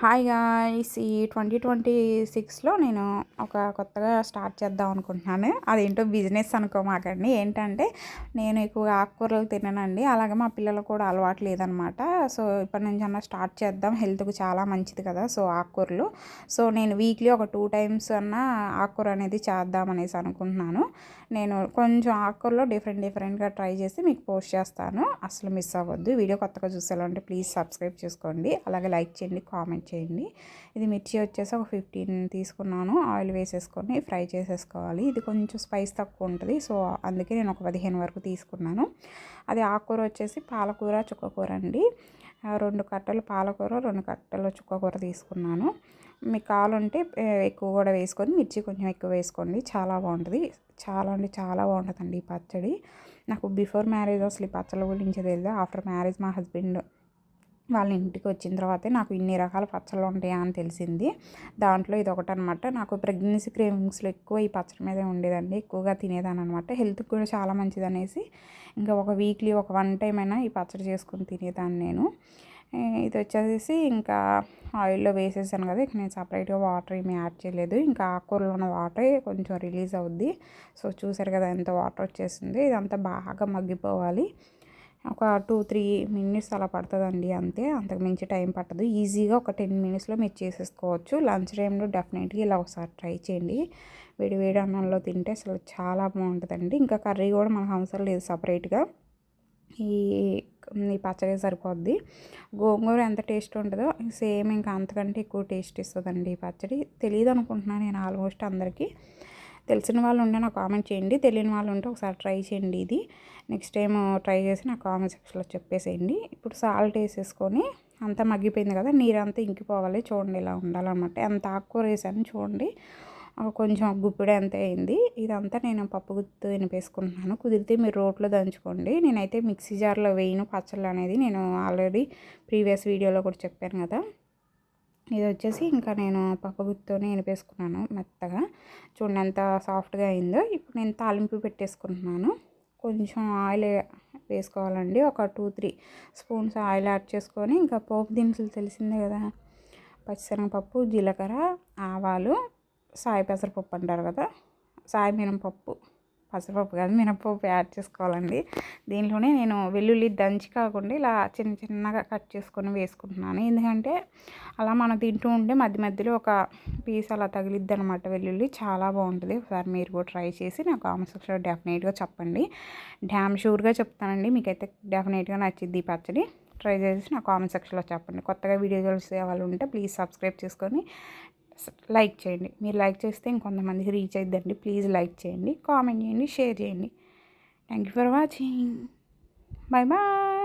Hi guys ఈ twenty twenty సిక్స్లో నేను ఒక కొత్తగా స్టార్ట్ చేద్దాం అనుకుంటున్నాను. అదేంటో బిజినెస్ అనుకోమాకండి ఏంటంటే నేను ఎక్కువగా ఆకుకూరలు తిననండి. అలాగే మా పిల్లలు కూడా అలవాటు లేదనమాట. సో ఇప్పటి నుంచి అన్న స్టార్ట్ చేద్దాం. హెల్త్కి చాలా మంచిది కదా సో ఆకుకూరలు. సో నేను వీక్లీ ఒక టూ టైమ్స్ అన్న ఆకుకూర అనేది చేద్దాం అనేసి అనుకుంటున్నాను. నేను కొంచెం ఆకుకూరలో డిఫరెంట్ డిఫరెంట్గా ట్రై చేసి మీకు పోస్ట్ చేస్తాను. అసలు మిస్ అవ్వద్దు. వీడియో కొత్తగా చూసేయాలంటే ప్లీజ్ సబ్స్క్రైబ్ చేసుకోండి. అలాగే లైక్ చేయండి కామెంట్ చేయండి. ఇది మిర్చి వచ్చేసి ఒక ఫిఫ్టీన్ తీసుకున్నాను. ఆయిల్ వేసేసుకొని ఫ్రై చేసేసుకోవాలి. ఇది కొంచెం స్పైస్ తక్కువ ఉంటుంది సో అందుకే నేను ఒక పదిహేను వరకు తీసుకున్నాను. అది ఆకుకూర వచ్చేసి పాలకూర చుక్కకూర అండి. రెండు కట్టలు పాలకూర రెండు కట్టలు చుక్కకూర తీసుకున్నాను. మీకు కావాలంటే ఎక్కువ కూడా వేసుకొని మిర్చి కొంచెం ఎక్కువ వేసుకోండి. చాలా బాగుంటుంది. చాలా అంటే చాలా బాగుంటుందండి ఈ పచ్చడి. నాకు బిఫోర్ మ్యారేజ్ అసలు ఈ పచ్చళ్ళ గురించి తెలియదు. ఆఫ్టర్ మ్యారేజ్ మా హస్బెండ్ వాళ్ళ ఇంటికి వచ్చిన తర్వాతే నాకు ఇన్ని రకాల పచ్చళ్ళు ఉంటాయా అని తెలిసింది. దాంట్లో ఇది ఒకటి అనమాట నాకు ప్రెగ్నెన్సీ క్రేవింగ్స్లో ఎక్కువ ఈ పచ్చడి మీదే ఉండేదండి. ఎక్కువగా తినేదాని అనమాట హెల్త్కి కూడా చాలా మంచిది అనేసి ఇంకా ఒక వీక్లీ ఒక వన్ టైం అయినా ఈ పచ్చడి చేసుకుని తినేదాన్ని నేను. ఇది వచ్చేసి ఇంకా ఆయిల్లో వేసేసాను కదా ఇక నేను సపరేట్గా వాటర్ ఏమి యాడ్ చేయలేదు. ఇంకా ఆకుకూరలో ఉన్న వాటర్ కొంచెం రిలీజ్ అవుద్ది. సో చూసారు కదా ఎంత వాటర్ వచ్చేసింది. ఇదంతా బాగా మగ్గిపోవాలి. ఒక టూ త్రీ మినిట్స్ అలా పడుతుందండి అంతే. అంతకు మించి టైం పట్టదు. ఈజీగా ఒక టెన్ మినిట్స్లో మీరు చేసేసుకోవచ్చు. లంచ్ టైంలో డెఫినెట్గా ఇలా ఒకసారి ట్రై చేయండి. వేడి వేడి అన్నంలో తింటే అసలు చాలా బాగుంటుందండి. ఇంకా కర్రీ కూడా మనకు అవసరం లేదు సపరేట్గా. ఈ ఈ పచ్చడి సరిపోద్ది. గోంగూర ఎంత టేస్ట్ ఉంటుందో సేమ్ ఇంకా అంతకంటే ఎక్కువ టేస్ట్ ఇస్తుందండి ఈ పచ్చడి. తెలియదు అనుకుంటున్నాను నేను ఆల్మోస్ట్ అందరికీ. తెలిసిన వాళ్ళు ఉంటే నాకు కామెంట్ చేయండి. తెలియని వాళ్ళు ఉంటే ఒకసారి ట్రై చేయండి ఇది. నెక్స్ట్ టైం ట్రై చేసి నాకు కామెంట్ సెక్షన్లో చెప్పేసేయండి. ఇప్పుడు సాల్ట్ వేసేసుకొని అంతా మగ్గిపోయింది కదా నీరంతా ఇంకిపోవాలి. చూడండి ఇలా ఉండాలన్నమాట. ఎంత ఆకుకూర వేసాను చూడండి. కొంచెం గుప్పిడి ఎంత అయింది. ఇదంతా నేను పప్పు గుత్తు వినిపేసుకుంటున్నాను. కుదిరితే మీరు రోట్లో దంచుకోండి. నేనైతే మిక్సీ జార్లో వేయను. పచ్చళ్ళు అనేది నేను ఆల్రెడీ ప్రీవియస్ వీడియోలో కూడా చెప్పాను కదా. ఇది వచ్చేసి ఇంకా నేను పక్క గుత్తోనే వినిపేసుకున్నాను మెత్తగా. చూడండి ఎంత సాఫ్ట్గా అయిందో. ఇప్పుడు నేను తాలింపు పెట్టేసుకుంటున్నాను. కొంచెం ఆయిల్ వేసుకోవాలండి. ఒక two three spoons oil add చేసుకొని ఇంకా పోపు దినుసులు తెలిసిందే కదా. పచ్చిశనగపప్పు జీలకర్ర ఆవాలు సాయి పెసరపప్పు అంటారు కదా. సాయి మినపప్పు. పసరపప్పు కాదు మినపప్పు యాడ్ చేసుకోవాలండి. దీంట్లోనే నేను వెల్లుల్లి దంచి కాకుండా ఇలా చిన్న చిన్నగా కట్ చేసుకొని వేసుకుంటున్నాను. ఎందుకంటే అలా మనం తింటూ ఉంటే మధ్య మధ్యలో ఒక పీస్ అలా తగిలిద్ది అనమాట వెల్లుల్లి. చాలా బాగుంటుంది. ఒకసారి మీరు కూడా ట్రై చేసి నాకు కామెంట్ సెక్షన్లో డెఫినెట్గా చెప్పండి. డ్యామ్ షూర్గా చెప్తానండి. మీకైతే డెఫినెట్గా నచ్చింది ఈ పచ్చడి. ట్రై చేసి నా కామెంట్ సెక్షన్లో చెప్పండి. కొత్తగా వీడియో చూసే వాళ్ళు ఉంటే ప్లీజ్ సబ్స్క్రైబ్ చేసుకొని లైక్ చేయండి. మీరు లైక్ చేస్తే ఇంకొంతమందికి రీచ్ అయిద్దండి. ప్లీజ్ లైక్ చేయండి కామెంట్ చేయండి షేర్ చేయండి. Thank you for watching. Bye bye.